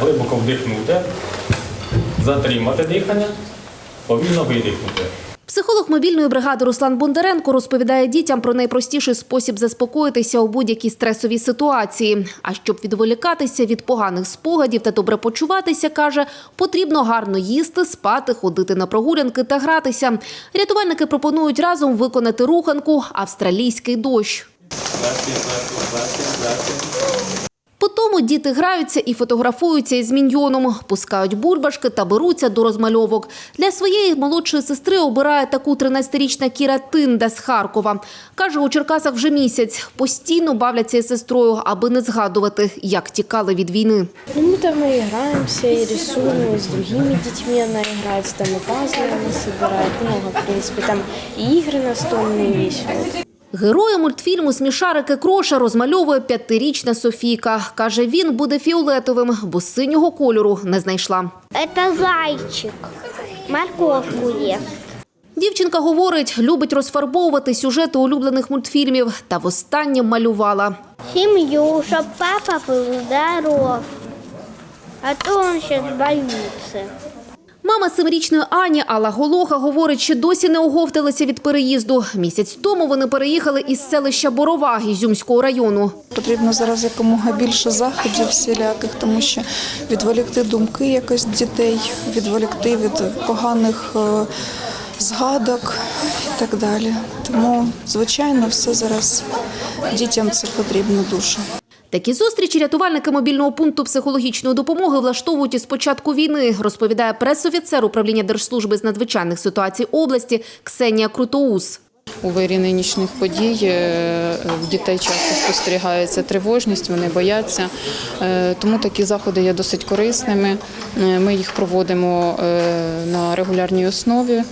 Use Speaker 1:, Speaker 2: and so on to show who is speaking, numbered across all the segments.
Speaker 1: Глибоко вдихнути, затримати дихання, повільно видихнути.
Speaker 2: Психолог мобільної бригади Руслан Бондаренко розповідає дітям про найпростіший спосіб заспокоїтися у будь-якій стресовій ситуації. А щоб відволікатися від поганих спогадів та добре почуватися, каже, потрібно гарно їсти, спати, ходити на прогулянки та гратися. Рятувальники пропонують разом виконати руханку Австралійський дощ По тому діти граються і фотографуються із міньйоном, пускають бульбашки та беруться до розмальовок. Для своєї молодшої сестри обирає таку 13-річна Кіра Тинда з Харкова. Каже, у Черкасах вже місяць. Постійно бавляться із сестрою, аби не згадувати, як тікали від війни.
Speaker 3: Ну, мы там и играемся, и рисуем, и с другими детьми она играет, там и пазлы она собирает, много, в принципе, там и игры настольные есть.
Speaker 2: Героя мультфільму «Смішарики Кроша» розмальовує п'ятирічна Софійка. Каже, він буде фіолетовим, бо синього кольору не знайшла.
Speaker 4: Это зайчик. Морковку ест.
Speaker 2: Дівчинка говорить, любить розфарбовувати сюжети улюблених мультфільмів та востаннє малювала.
Speaker 4: Семью, чтоб папа был здоров. А то он сейчас боится.
Speaker 2: Мама семирічної Ані Алла Голоха говорить, що досі не оговталися від переїзду. Місяць тому вони переїхали із селища Борова Ізюмського району.
Speaker 5: Потрібно зараз якомога більше заходів всіляких, тому що відволікти думки якось дітей, відволікти від поганих е, згадок і так далі. Тому, звичайно, все зараз дітям це потрібно дуже.
Speaker 2: Такі зустрічі рятувальники мобільного пункту психологічної допомоги влаштовують із початку війни, розповідає пресофіцер управління Держслужби з надзвичайних ситуацій області Ксенія Крутоус.
Speaker 6: У вирі нинішніх подій е, в дітей часто спостерігається тривожність, вони бояться. Е, Тому такі заходи є досить корисними. Е, Ми їх проводимо на регулярній основі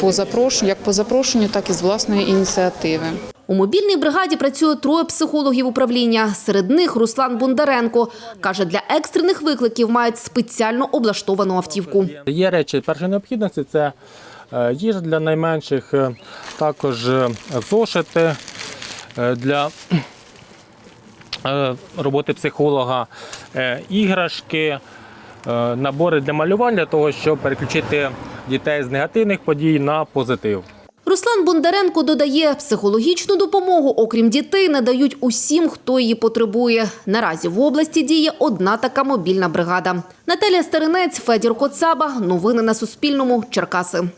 Speaker 6: по запрошенню, як по запрошенню, так і з власної ініціативи.
Speaker 2: У мобільній бригаді працює троє психологів управління. Серед них Руслан Бондаренко. Каже, для екстрених викликів мають спеціально облаштовану автівку.
Speaker 1: Є речі першої необхідності це е, їжа для найменших, е, також е, зошити для роботи психолога, іграшки, набори для малювання, для того, щоб переключити дітей з негативних подій на позитив.
Speaker 2: Руслан Бондаренко додає, психологічну допомогу, окрім дітей, надають усім, хто її потребує. Наразі в області діє одна така мобільна бригада. Наталія Старинець, Федір Коцаба. Новини на Суспільному. Черкаси.